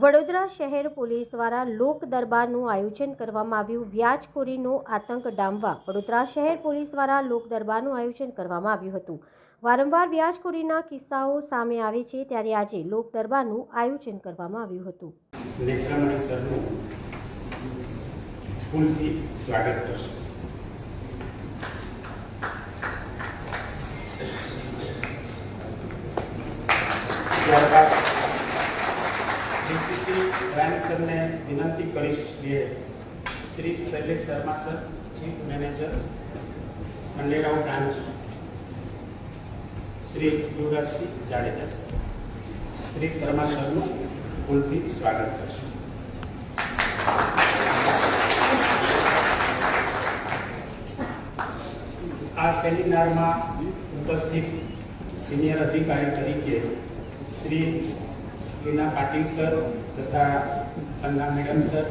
વડોદરા શહેર પોલીસ દ્વારા લોક દરબારનું આયોજન કરવામાં આવ્યું. વ્યાજખોરીનો આતંક ડામવા વડોદરા શહેર પોલીસ દ્વારા લોક દરબારનું આયોજન કરવામાં આવ્યું હતું. વારંવાર વ્યાજખોરીના કિસ્સાઓ સામે આવે છે ત્યારે આજે લોક દરબારનું આયોજન કરવામાં આવ્યું હતું. સ્વાગત કરશું. ડીસીપી રાણી સરને વિનંતી કરીશ કે Shri Shailesh Sharma sir chief manager Khanderao branch Shri Yuvrajsinh Jadeja sir Shri Sharma સરનું ફૂલથી સ્વાગત કરશું આ સેમિનારમાં ઉપસ્થિત સિનિયર અધિકારી તરીકે શ્રી રીના પાટીલ સર તથા પન્ના મેડમ સર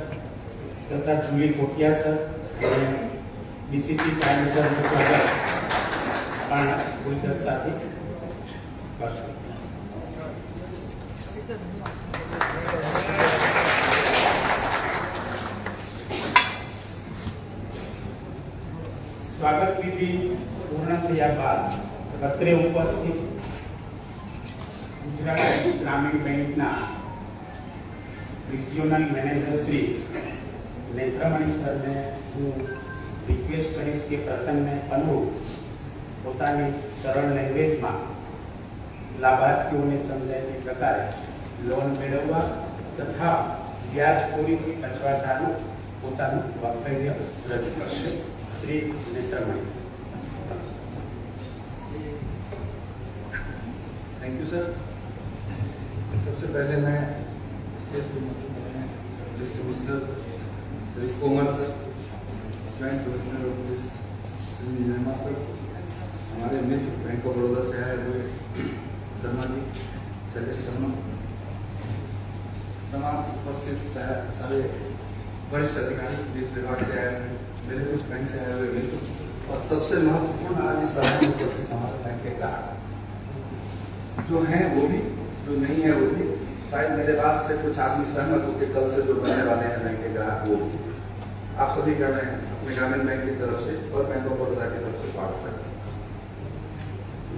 તથા જુલી કોટિયા સર અને ડીસીપી ક્રાઇમ સરનું સ્વાગત પણ ગુલદસ્તાથી કરશું સ્વાગત વિધિ પૂર્ણ થયા બાદ અત્રે ઉપસ્થિત Gujarat Gramin bank regional manager Shri Netramani sir ने हूँ रिक्वेस्ट करीश के प्रसंग में अनुरूप सरल लैंग्वेज में। लाभार्थी ने समझाने प्रकार लोन मेलवा तथा ब्याज पूरी की अथवा सारू पोता वक्तव्य रजू कर श्री नेत्रमणि सबसे पहले मैं स्टेज पे मौजूद हैं। Police commissioner Komar sir joint commissioner of police Nirma sir हमारे मित्र बैंक ऑफ़ बड़ौदा से आए हुए शर्मा जी, शैलेश शर्मा। तमाम उपस्थित सारे वरिष्ठ अधिकारी पुलिस विभाग से आए हुए, मेरे कुछ बैंक से आए हुए मित्र। और सबसे महत्वपूर्ण आज इस सभा उपस्थित हमारे बैंक के ग्राहक। जो हैं वो भी, जो नहीं है वो भी शायद मेरे बात से कुछ आदमी सहमत होकर कल से जो बनने वाले हैं, बैंक के ग्राहक वो आप सभी का मैं, अपने ग्रामीण बैंक की तरफ़ से और बैंक ऑफ़ बड़ौदा की तरफ़ से स्वागत करता हूँ।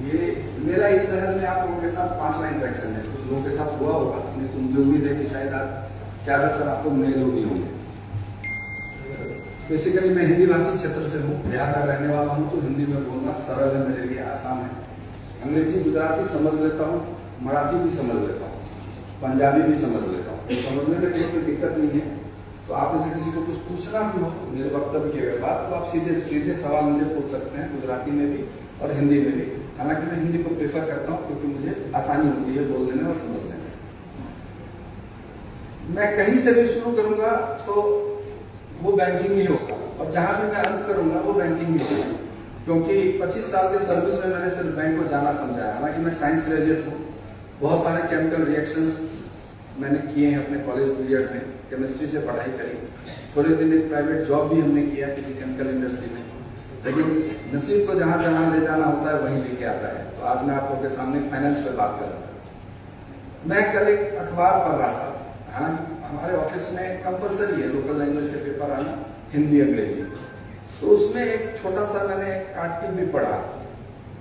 ये, मेरा इस शहर में आप लोगों के साथ पांचवा इंटरेक्शन है। कुछ लोगों के साथ हुआ होगा। नहीं तो मुझे उम्मीद है कि शायद आप ज़्यादातर आप लोग नए लोग ही होंगे। बेसिकली मैं हिंदी भाषी क्षेत्र से हूँ, बिहार का रहने वाला हूँ तो हिंदी में बोलना सरल है, मेरे लिए आसान है। अंग्रेज़ी, गुजराती समझ लेता हूँ, मराठी भी समझ लेता हूँ। पंजाबी भी समझ लेता हूँ। तो समझने में कोई दिक्कत नहीं है। तो आप में से किसी को कुछ पूछना भी हो, मेरे वक्तव्य की अगर बात तो आप सीधे सीधे सवाल मुझे पूछ सकते हैं, गुजराती में भी और हिंदी में भी। हालाँकि मैं हिंदी को प्रेफर करता हूँ, क्योंकि मुझे आसानी होती है बोलने में और समझने में। मैं कहीं से भी शुरू करूँगा तो वो बैंकिंग ही होगा। और जहाँ भी मैं अंत करूँगा, वो बैंकिंग ही होगा। क्योंकि 25 साल के सर्विस में मैंने सिर्फ़ बैंक को जाना समझा हालाँकि मैं साइंस ग्रेजुएट हूँ बहुत सारे केमिकल रिएक्शंस मैंने किए हैं अपने कॉलेज पीरियड में केमिस्ट्री से पढ़ाई करी। थोड़े दिन एक प्राइवेट जॉब भी हमने किया किसी केमिकल इंडस्ट्री में। लेकिन नसीब को जहाँ जहाँ ले जाना होता है, वहीं लेके आता है। तो आज मैं आप लोगों के सामने फाइनेंस पे बात कर रहा था मैं कल एक अखबार पढ़ रहा था। हालाँकि हमारे ऑफ़िस में कंपलसरी है लोकल लैंग्वेज के पेपर आना, हिंदी, अंग्रेज़ी। तो उसमें एक छोटा सा मैंने आर्टिकल भी पढ़ा,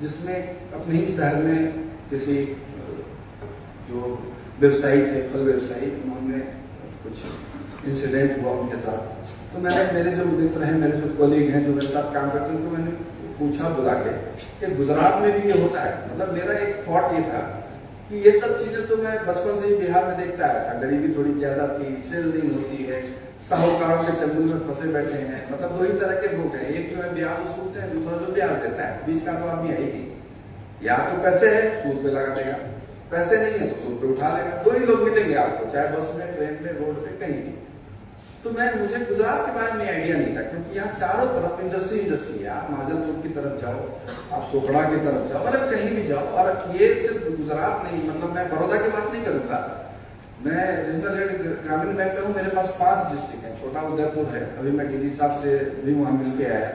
जिसमें अपने ही शहर में किसी जो व्यवसायी थे फल व्यवसायी उन्होंने कुछ इंसिडेंट हुआ उनके साथ। तो मैंने, मेरे जो मित्र हैं, मेरे जो कोलीग हैं जो मेरे साथ काम करते हैं, उनको मैंने पूछा बुला के कि गुजरात में भी ये होता है। मतलब मेरा एक थॉट ये था कि ये सब चीज़ें तो मैं बचपन से ही बिहार में देखता आया था। गरीबी थोड़ी ज़्यादा थी सेलिंग होती है, साहूकारों के चंगुल में फंसे बैठे हैं। मतलब दो ही तरह के लोग हैं। एक जो है ब्याज वसूलते हैं, दूसरा जो बिहार देता है। बीच का तो आदमी नहीं। या तो पैसे है, सूद पे लगा देगा। पैसे नहीं है तो सूद पे उठा लेगा। दो ही लोग मिलेंगे आपको, चाहे बस में, ट्रेन में, रोड पे कहीं भी। तो मैं, मुझे गुजरात के बारे में आइडिया नहीं था, क्योंकि यहाँ चारों तरफ़ इंडस्ट्री इंडस्ट्री है। आप महाजनपुर की तरफ़ जाओ, आप सोखड़ा की तरफ़ जाओ मतलब कहीं भी जाओ, और ये सिर्फ़ गुजरात नहीं मतलब मैं बड़ौदा की बात नहीं करूँगा। मैं रीजनल हेड ग्रामीण बैंक का हूँ, मेरे पास पाँच डिस्ट्रिक्ट है। छोटा उदयपुर है, अभी मैं डी साहब से भी वहाँ मिल के आया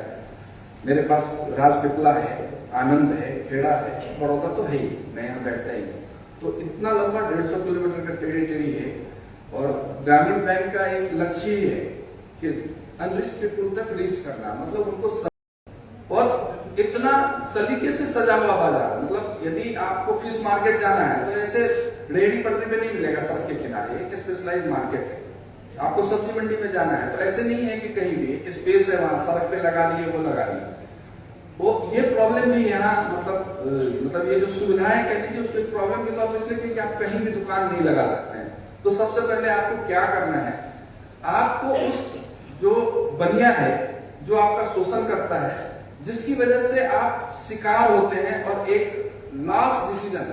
मेरे पास राजपिपला है, आनंद है, खेड़ा है, बड़ौदा तो है ही, मैं यहाँ बैठता ही हूँ तो इतना लंबा डेढ़ सौ किलोमीटर का टेरिटरी है और ग्रामीण बैंक का एक लक्ष्य ही है कि पीपुल तक रीच करना। मतलब उनको. और इतना सलीके से सजा हुआ बाज़ार। मतलब यदि आपको फ़िश मार्केट जाना है तो ऐसे रेहड़ी पटरी पे नहीं मिलेगा सड़क के किनारे, एक स्पेशलाइज मार्केट है। आपको सब्ज़ी मंडी में जाना है तो ऐसे नहीं है कि कहीं भी स्पेस है वहाँ, सड़क पे लगा लिए, वो लगा लिए। वो ये प्रॉब्लम भी यहाँ मतलब मतलब ये जो सुविधाएँ कह लीजिए उसको एक प्रॉब्लम के तौर पर इसलिए कि आप कहीं भी दुकान नहीं लगा सकते हैं। तो सबसे पहले आपको क्या करना है? आपको उस जो बनिया है, जो आपका शोषण करता है, जिसकी वजह से आप शिकार होते हैं और एक लास्ट डिसीज़न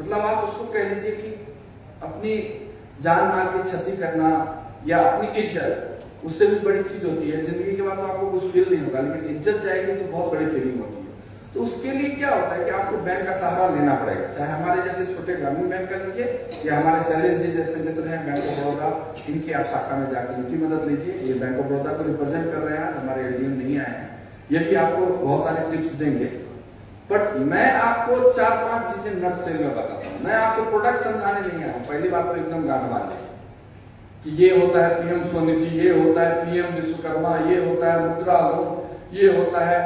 मतलब आप उसको कह लीजिए कि अपनी जान माल की क्षति करना या अपनी इज़्ज़त, उससे भी बड़ी चीज़ होती है। ज़िंदगी के बाद तो आपको कुछ फील नहीं होगा, लेकिन इज़्ज़त जाएगी तो बहुत बड़ी फीलिंग होती है। तो उसके लिए क्या होता है कि आपको बैंक का सहारा लेना पड़ेगा। चाहे हमारे जैसे छोटे ग्रामीण बैंक का लीजिए, या हमारे शैलेश जी जैसे मित्र हैं बैंक ऑफ़ बड़ौदा इनकी आप शाखा में जाकर इनकी मदद लीजिए। ये बैंक ऑफ़ बड़ौदा को रिप्रेजेंट कर रहे हैं, हमारे एडीएम नहीं आए हैं। ये भी आपको बहुत सारे टिप्स देंगे। बट मैं आपको चार पाँच चीज़ें नट सेल में बताता हूँ। मैं आपको प्रोडक्ट समझाने नहीं आया हूँ। पहली बात तो एकदम गांठ बात है। कि ये होता है पीएम स्वनिधि, ये होता है पीएम विश्वकर्मा, ये होता है मुद्रा लोन, ये होता है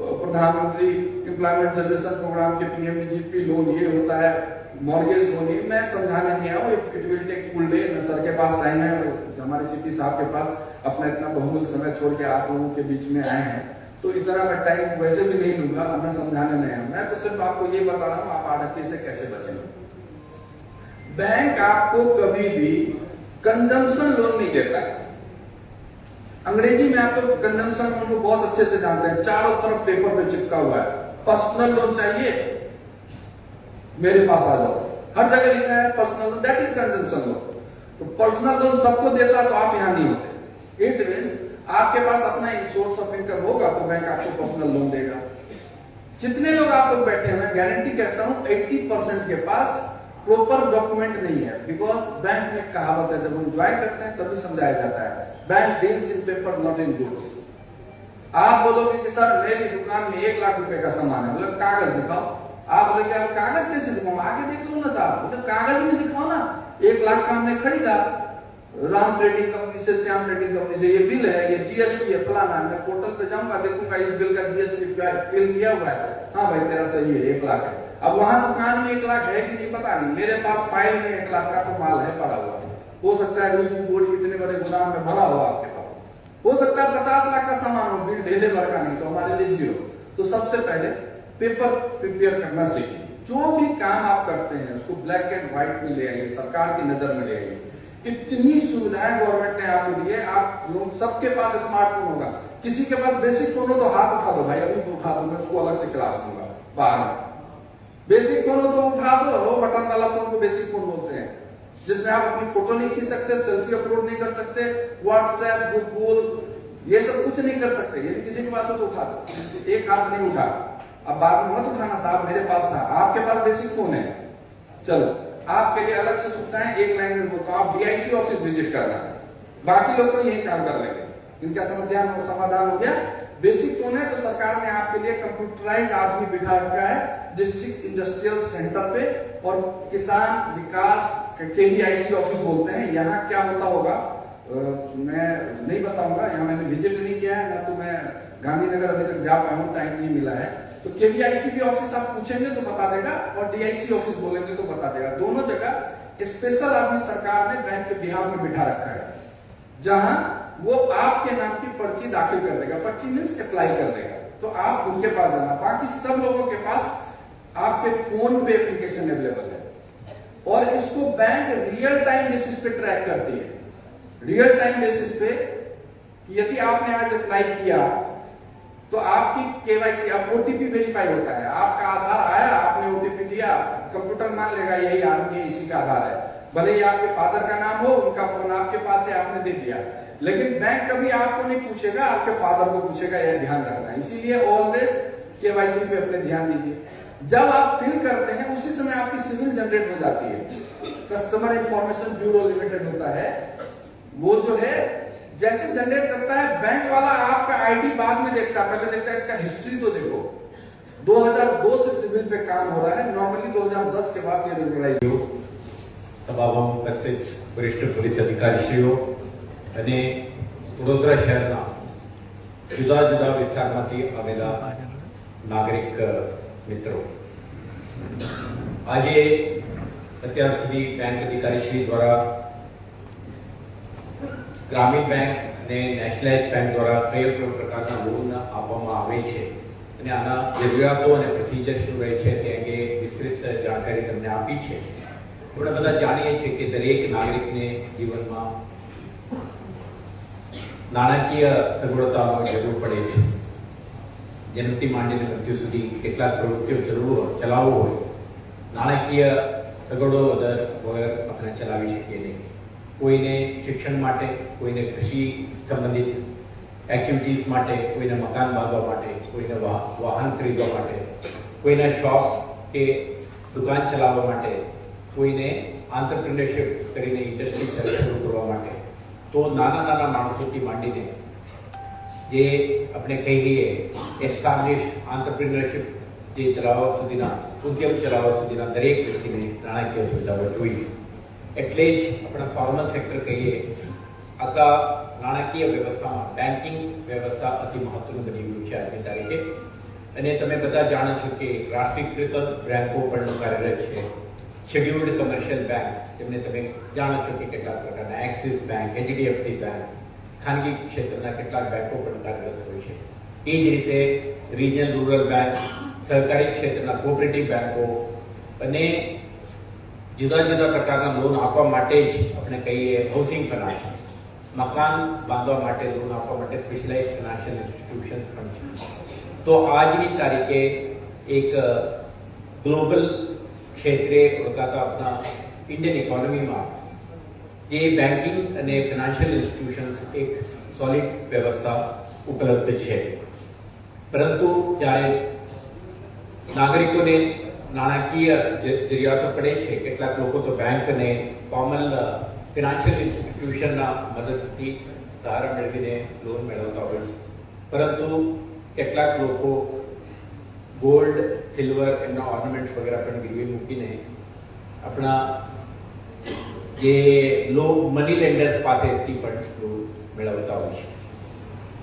प्रधानमंत्री एम्प्लॉयमेंट जनरेशन प्रोग्राम के पीएमजीपी लोन ये होता है मॉर्गेज लोन ये मैं समझाने नहीं आया it will take full day न सर के पास टाइम है हमारे सीपी साहब के पास अपना इतना बहुमूल्य समय छोड़ के आप लोगों के बीच में आए हैं। तो इतना मैं टाइम वैसे भी नहीं लूँगा, मैं समझाने नहीं आया मैं तो सिर्फ़ आपको ये बता रहा हूँ, आप आड़ती से कैसे बचेंगे। बैंक आपको कभी भी कंजम्पशन लोन नहीं देता है। अंग्रेज़ी में आप तो कंजम्पशन लोन को बहुत अच्छे से जानते हैं। चारों तरफ़ पेपर पे चिपका हुआ है। पर्सनल लोन चाहिए, मेरे पास आ जाओ। हर जगह लिखा है personal loan that is consumption loan. तो पर्सनल लोन सबको देता तो आप यहाँ नहीं होते। इट मीन्स आपके पास अपना एक सोर्स ऑफ़ इनकम होगा तो बैंक आपको पर्सनल लोन देगा। जितने लोग आप लोग बैठे हैं, मैं गारंटी कहता हूँ 80 परसेंट के पास प्रॉपर डॉक्यूमेंट नहीं है। बिकॉज़ बैंक में कहावत है, जब हम ज्वाइन करते हैं, तभी समझाया जाता है। Bank deals in paper not in goods आप बोलोगे कि सर, मेरी दुकान में एक लाख रुपए का सामान है। मतलब कागज़ दिखाओ। आप बोले आप कागज़ कैसे दिखाओ? आगे देख लो ना साहब। बोले, कागज़ में दिखाओ ना। एक लाख का हमने खरीदा। राम ट्रेडिंग कंपनी से, श्याम ट्रेडिंग कंपनी से ये बिल है, ये जीएसटी है, फलाना। मैं पोर्टल पे जाऊँगा, देखूँगा इस बिल का जीएसटी फिल किया हुआ है। हाँ भाई, तेरा सही है, एक लाख है। अब वहाँ दुकान में एक लाख है कि नहीं पता नहीं। मेरे पास फ़ाइल में एक लाख का तो माल है, पड़ा हुआ हो। सकता है रुई की बोरी इतने बड़े गोदाम में भरा हुआ आपके पास हो। सकता है पचास लाख का सामान हो, बिल ढेले भर का नहीं तो हमारे लिए ज़ीरो। तो सबसे पहले पेपर प्रिपेयर करना सीखिए। जो भी काम आप करते हैं, उसको ब्लैक एंड व्हाइट में ले आइए, सरकार की नज़र में ले आइए। इतनी सुविधाएँ गवर्नमेंट ने आपको दी है, आप लोग सबके पास स्मार्टफ़ोन होगा। किसी के पास बेसिक फ़ोन हो तो हाथ उठा दो भाई, अभी उठा दो, मैं उसको अलग से क्लास दूँगा, बाहर में। बेसिक फ़ोन हो तो उठा दो बटन वाला फ़ोन को बेसिक फ़ोन बोलते हैं। जिसमें आप अपनी फ़ोटो नहीं खींच सकते, सेल्फी अपलोड नहीं कर सकते व्हाट्सएप गूगल ये सब कुछ नहीं कर सकते। यदि किसी के पास हो तो उठा दो। एक हाथ नहीं उठा। अब बाद में मत उठाना साहब, मेरे पास था। आपके पास बेसिक फ़ोन है। चलो, आपके लिए अलग से सुविधा है एक लाइन में बोलता हूँ। आप डीआईसी ऑफ़िस विज़िट करना। बाकी लोग तो यही काम कर लेंगे। इनका समाधान समाधान हो गया। बेसिक फ़ोन है तो सरकार ने आपके लिए कंप्यूटराइज आदमी बिठा रखा है डिस्ट्रिक्ट इंडस्ट्रियल सेंटर पे और किसान विकास केवीआईसी ऑफ़िस बोलते हैं। यहाँ क्या होता होगा अ, मैं नहीं बताऊँगा यहाँ मैंने विज़िट नहीं किया है ना तो मैं गांधीनगर अभी तक जा पाया हूँ टाइम नहीं मिला है। तो केवीआईसी भी ऑफ़िस आप पूछेंगे तो बता देगा और डीआईसी ऑफ़िस बोलेंगे तो बता देगा। दोनों जगह स्पेशल आदमी सरकार ने बैंक के बिहार में बिठा रखा है जहाँ वो आपके नाम की पर्ची दाखिल कर देगा पर्ची मीन्स अप्लाई कर देगा। तो आप उनके पास जाना बाकी सब लोगों के पास आपके फ़ोन पे एप्लीकेशन अवेलेबल है। और इसको बैंक रियल टाइम बेसिस पे ट्रैक करती है। रियल टाइम बेसिस पे यदि आपने आज अप्लाई किया तो आपकी केवाईसी अब ओटीपी वेरीफाई होता है। आपका आधार आया आपने ओटीपी दिया कंप्यूटर मान लेगा यही है, इसी का आधार है। भले ही आपके फादर का नाम हो उनका फ़ोन आपके पास है आपने दे दिया। लेकिन बैंक कभी आपको नहीं पूछेगा, आपके फादर को पूछेगा, यह ध्यान रखना। इसीलिए ऑलवेज केवाईसी पे अपने ध्यान दीजिए। जब आप फिल करते हैं, उसी समय आपकी सिविल जनरेट हो जाती है। कस्टमर इंफॉर्मेशन ब्यूरो लिमिटेड होता है। वो जो है, जैसे जनरेट करता है, बैंक वाला आपका आईडी बाद में देखता है। पहले देखता है, इसका हिस्ट्री तो देखो। 2002 से सिविल पे काम हो रहा है। नॉर्मली 2010 के बाद ये रेगुलराइज हो। सब आप हम वरिष्ठ पुलिस अधिकारी श्री हो અને વડોદરા શહેરના જુદા જુદા વિસ્તારમાંથી આવેલા નાગરિક મિત્રો. આજે અત્યાર સુધી બેંક અધિકારીશ્રી દ્વારા ગ્રામીણ બેંક અને નેશનલાઇઝ બેંક દ્વારા કયો કયો પ્રકારના લોન આપવામાં આવે છે અને આના જરૂરિયાતો અને પ્રોસિજર શું રહે છે તે અંગે વિસ્તૃત જાણકારી તમને આપી છે. આપણે બધા જાણીએ છીએ કે દરેક નાગરિકને જીવનમાં નાણાકીય સગવડતાનો જરૂર પડે છે. જન્મથી માંડીને મૃત્યુ સુધી કેટલાક પ્રવૃત્તિઓ ચલાવવું ચલાવવો હોય. નાણાકીય સગવડો વગર વગર આપણે ચલાવી શકીએ નહીં. કોઈને શિક્ષણ માટે, કોઈને કૃષિ સંબંધિત એક્ટિવિટીઝ માટે, કોઈને મકાન બાંધવા માટે, કોઈને વાહ- વાહન ખરીદવા માટે, કોઈના શોપ કે દુકાન ચલાવવા માટે, કોઈને આંતરપ્રિન્યોરશિપ કરીને ઇન્ડસ્ટ્રી શરૂ કરવા માટે તો નાના નાના માણસોથી માંડીને જે આપણે કહીએ એસ્ટાબ્લિશ આંતરપ્રિન્યોરશિપ જે ચલાવવા સુધીના, ઉદ્યમ ચલાવવા સુધીના દરેક વ્યક્તિને નાણાકીય સુવિધાઓ જોઈએ. એટલે જ આપણા ફોર્મલ સેક્ટર કહીએ, આખા નાણાકીય વ્યવસ્થામાં બેન્કિંગ વ્યવસ્થા અતિ મહત્વનું બની ગયું છે આજની તારીખે. અને તમે બધા જાણો છો કે રાષ્ટ્રીયકૃત બેન્કો પણ કાર્યરત છે. શેડ્યુલ્ડ કમર્શિયલ બેંક જેમને તમે જાણો છો કે કેટલાક પ્રકારના એક્સિસ બેંક એચડીએફસી બેંક ખાનગી ક્ષેત્રના કેટલાક બેંકો પણ કાર્યરત હોય છે એ જ રીતે રિજનલ રૂરલ બેંક સહકારી ક્ષેત્રના કોઓપરેટિવ બેંકો અને જુદા જુદા પ્રકારના લોન આપવા માટે જ આપણે કહીએ હાઉસિંગ ફાઇનાન્સ મકાન બાંધવા માટે લોન આપવા માટે સ્પેશિયલાઇઝ ફાઇનાન્શિયલ ઇન્સ્ટિટ્યુશન્સ પણ છે તો આજની તારીખે એક ગ્લોબલ ક્ષેત્રે ઓળખાતા આપણા ઇન્ડિયન ઇકોનોમીમાં જે બેન્કિંગ અને ફિનાન્શિયલ ઇન્સ્ટિટ્યુશન્સ એક સોલિડ વ્યવસ્થા ઉપલબ્ધ છે. પરંતુ જ્યારે નાગરિકોને નાણાકીય જરૂરિયાતો પડે છે, કેટલાક લોકો તો બેંક અને ફોર્મલ ફિનાન્શિયલ ઇન્સ્ટિટ્યુશનના મદદથી સહારા મેળવીને લોન મેળવતા હોય છે. પરંતુ કેટલાક લોકો ગોલ્ડ સિલ્વર એમના ઓર્નામેન્ટ્સ વગેરે પણ ગીરવી મૂકીને આપણા જે લો મની લેન્ડર્સ પાસેથી પણ મેળવતા હોય છે.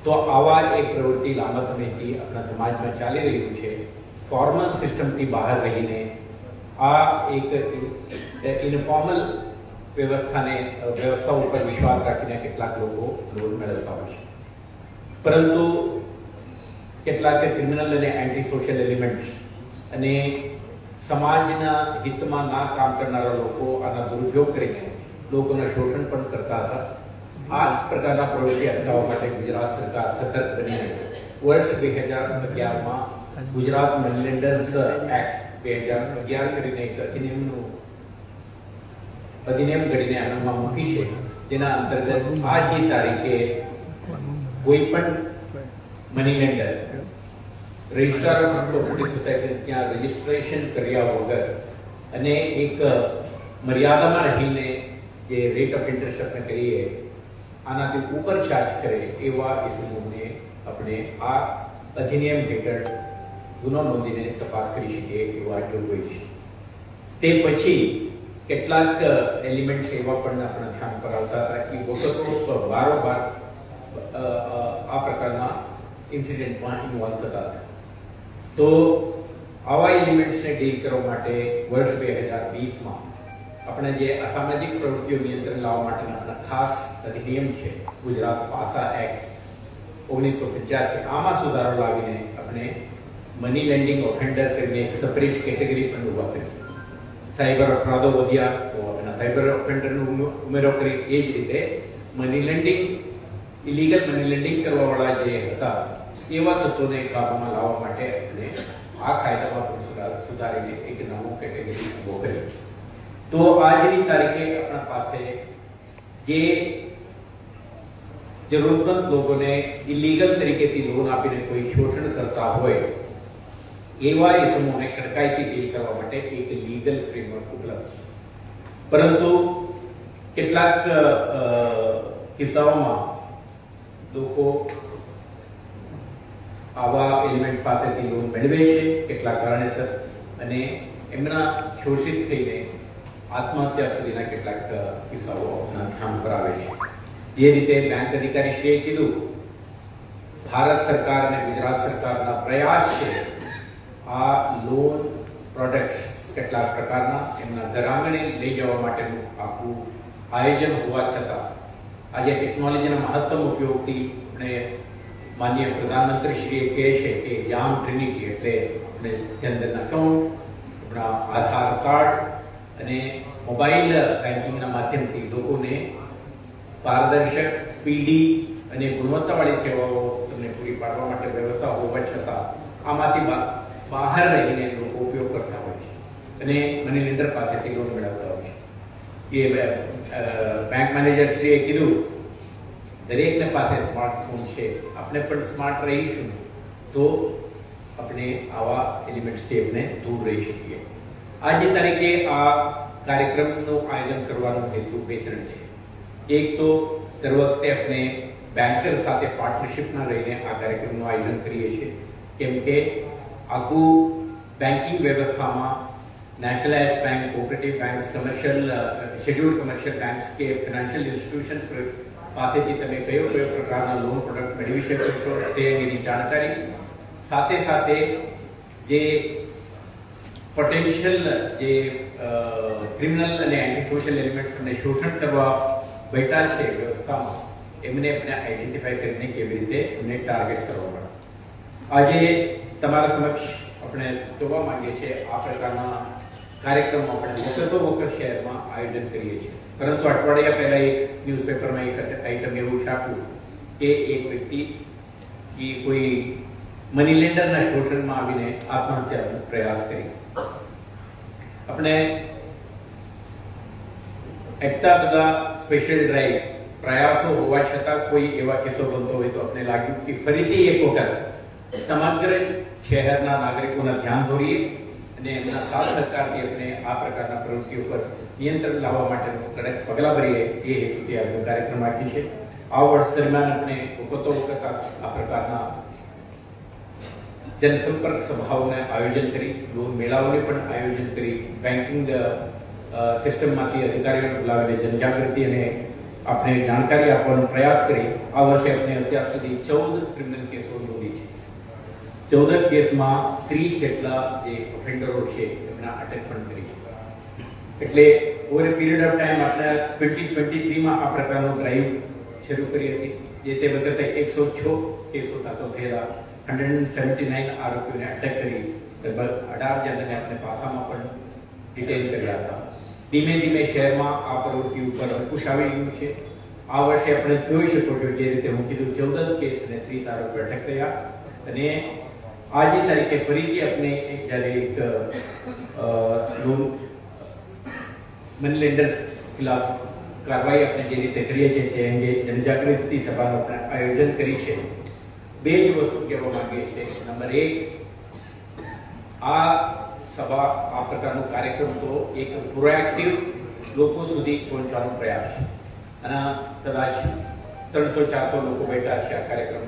તો આવા એક પ્રવૃત્તિ લાંબા સમયથી આપણા સમાજમાં ચાલી રહ્યું છે. ફોર્મલ સિસ્ટમથી બહાર રહીને આ એક ઇન્ફોર્મલ વ્યવસ્થાને વ્યવસ્થા ઉપર વિશ્વાસ રાખીને કેટલાક લોકો લોન મેળવતા હોય છે. પરંતુ કેટલાક ક્રિમિનલ અને એન્ટી સોશિયલ એલિમેન્ટ્સ અને સમાજના હિતમાં ના કામ કરનારા લોકો આના દુરુપયોગ કરીને લોકોના શોષણ પણ કરતા હતા. આ જ પ્રકારના પ્રવૃત્તિ અટકાવવા માટે ગુજરાત સરકાર સતર્ક બની વર્ષ બે હજાર અગિયારમાં ગુજરાત મની લેન્ડર્સ એક્ટ બે હજાર અગિયાર કરીને એક અધિનિયમનું અધિનિયમ ઘડીને અમલમાં મૂકી છે. જેના અંતર્ગત આજની તારીખે કોઈ પણ money lender registrar of cooperative society ત્યાં રજિસ્ટ્રેશન કર્યા વગર અને એક મર્યાદામાં રહીને જે રેટ ઓફ ઇન્ટરેસ્ટ આપણે કરીએ આનાથી ઉપર ચાર્જ કરે એવા ઇસમોને આપણે આ અધિનિયમ હેઠળ ગુનો નોંધીને તપાસ કરી શકીએ એવા જોગવાઈ છે તે પછી કેટલાક એલિમેન્ટ્સ એવા પણ આપણા ધ્યાન પર આવતા હતા કે વખતો વારંવાર આ પ્રકારના ઇન્સિડન્ટમાં ઇન્વોલ્વ થતા હતા. તો આવા એલિમેન્ટ્સને ડીલ કરવા માટે વર્ષ બે હજાર વીસમાં આપણે જે અસામાજિક પ્રવૃત્તિઓ નિયંત્રણ લાવવા માટેના આપણા ખાસ અધિનિયમ છે, ગુજરાત પાસા એક્ટ ઓગણીસો પંચ્યાસી, આમાં સુધારો લાવીને આપણે મની લેન્ડિંગ ઓફેન્ડર કરીને એક સપરેટ કેટેગરી પણ ઊભા કરી સાયબર અપરાધો વધ્યા, તો આપણે સાયબર ઓફેન્ડરનો ઉમેરો કરી એ જ રીતે money lending illegal money lending કરવાવાળા જે હતા, એવા તત્વોને કાબૂમાં લાવવા માટે આપણે આ કાયદામાં સુધારીને એક નવો કેટેગરી ઊભો કર્યો. તો આજની તારીખે આપણા પાસે જે જરૂરતમંદ લોકોને ઇલીગલ તરીકેથી લોન આપીને કોઈ શોષણ કરતા હોય, એવા એ સમૂહને કડકાઈથી ડીલ કરવા માટે એક લીગલ ફ્રેમવર્ક ઉપલબ્ધ છે. પરંતુ કેટલાક કિસ્સાઓમાં લોકો આવા એલિમેન્ટ પાસેથી લોન મેળવે છે, કેટલા કારણેસર? અને એમના શોષિત થઈને આત્મહત્યા સુધીના કેટલાક કિસ્સાઓ આપણા ધ્યાન પર આવે છે. જે રીતે બેંક અધિકારીશ્રીએ કીધું, ભારત સરકાર અને ગુજરાત સરકારના પ્રયાસ છે, આ લોન પ્રોડક્ટ કેટલાક પ્રકારના એમના ઘર આંગણે લઈ જવા માટેનું આખું આયોજન હોવા છતાં આજે ટેકનોલોજીના મહત્તમ ઉપયોગથી આપણે માનનીય પ્રધાનમંત્રીશ્રીએ કહે છે કે જામ ટ્રિનિટી એટલે આપણે જનધન અકાઉન્ટ આપણા આધાર કાર્ડ અને મોબાઈલ બેન્કિંગના માધ્યમથી લોકોને પારદર્શક સ્પીડી અને ગુણવત્તાવાળી સેવાઓ તમને પૂરી પાડવા માટે વ્યવસ્થા હોવા છતાં આમાંથી બહાર રહીને લોકો ઉપયોગ કરતા હોય છે. અને મની લેન્ડર પાસેથી લોન મેળવતા એ બેંક મેનેજરશ્રીએ કીધું, દરેકને પાસે સ્માર્ટફોન છે, આપણે પણ સ્માર્ટ રહીશું, તો આપણે આવા એલિમેન્ટ્સથી આપણે દૂર રહી શકીએ. આજે તારીખે આ કાર્યક્રમનું આયોજન કરવાનો હેતુ બે ત્રણ છે. એક તો દર વખતે આપણે બેન્કર સાથે પાર્ટનરશિપના રહીને આ કાર્યક્રમનું આયોજન કરીએ છીએ. કેમ કે આખું બેન્કિંગ વ્યવસ્થામાં nationalise bank cooperative banks commercial scheduled commercial banks કે ફિનાન્શિયલ ઇન્સ્ટિટ્યુશન પાસેથી તમે કયો કયો પ્રકારના લોન પ્રોડક્ટ મેળવી શકો છો તે અંગેની જાણકારી સાથે સાથે જે પોટેન્શિયલ જે ક્રિમિનલ અને એન્ટી સોશિયલ એલિમેન્ટ્સ અને શોષણ કરવા બેઠા છે વ્યવસ્થામાં એમને આપણે આઈડેન્ટિફાઈ કરીને કેવી રીતે એમને ટાર્ગેટ કરવા પડે આજે તમારા સમક્ષ આપણે જોવા માંગીએ છીએ આ પ્રકારના કાર્યક્રમ આપણે વખતો વખત શહેરમાં આયોજન કરીએ છીએ. પરંતુ અઠવાડિયા પહેલા એક ન્યૂઝપેપરમાં એક આઈટમ એવું છાપ્યું કે એક વ્યક્તિ કોઈ મની લેન્ડરના શોષણમાં આવીને આત્મહત્યાનો પ્રયાસ કરી. આપણે એટલા બધા સ્પેશિયલ ડ્રાઈવ પ્રયાસો હોવા છતાં કોઈ એવા કિસ્સો બનતો હોય તો આપણે લાગ્યું કે ફરીથી એક વખત સમગ્ર શહેરના નાગરિકોના ધ્યાન દોરીએ અને એમના સાથ સરકારથી આપણે આ પ્રકારના પ્રવૃત્તિઓ પર નિયંત્રણ લાવવા માટેનું કડક પગલાં ભરીએ એ હેતુથી આજનો કાર્યક્રમ રાખી છે. આ વર્ષ દરમિયાન આપણે વખતો વખત આ પ્રકારના જનસંપર્ક સભાઓને આયોજન કરી લોન મેળાઓને પણ આયોજન કરી બેન્કિંગ સિસ્ટમમાંથી અધિકારીઓને બોલાવીને જનજાગૃતિ અને આપણે જાણકારી આપવાનો પ્રયાસ કરી. આ વર્ષે આપણે અત્યાર સુધી ચૌદ ક્રિમિનલ કેસો નોંધી છે. ચૌદ કેસમાં ત્રીસ જેટલા જે ઓફેન્ડરો છે, એમના અટક પણ કરી એટલે over a period of time આપણે ટ્વેન્ટી ટ્વેન્ટી થ્રીમાં આ પ્રકારનો ડ્રાઈવ શરૂ કરી હતી, જે તે વખતે એકસો છ કેસો દાખલ થયેલા હંડ્રેડ સેવન્ટી નાઇન આરોપીઓને અટક કરી, લગભગ અઢાર જણને આપણે પાસામાં પણ ડિટેન કર્યા હતા. ધીમે ધીમે શહેરમાં આ પ્રવૃત્તિ ઉપર અંકુશ આવી ગયું છે. આ વર્ષે આપણે જોઈ શકો છો જે રીતે હું કીધું, ચૌદ કેસ અને ત્રીસ આરોપીઓ અટક થયા અને આજે તારીખે ફરીથી આપણે એક જ્યારે એક અ, લોન મની લેન્ડર્સ ખિલાફ કાર્યવાહી આપણે જે રીતે કરીએ છીએ તે અંગે જનજાગૃતિ સભાનું આપણે આયોજન કરી છે બે જ વસ્તુ કહેવા માંગીએ છીએ નંબર એક આ સભા આ પ્રકારનો કાર્યક્રમ તો એક પ્રોએક્ટિવ લોકો સુધી પહોંચવાનો પ્રયાસ છે અને કદાચ ત્રણસો ચારસો લોકો બેઠા છે આ કાર્યક્રમમાં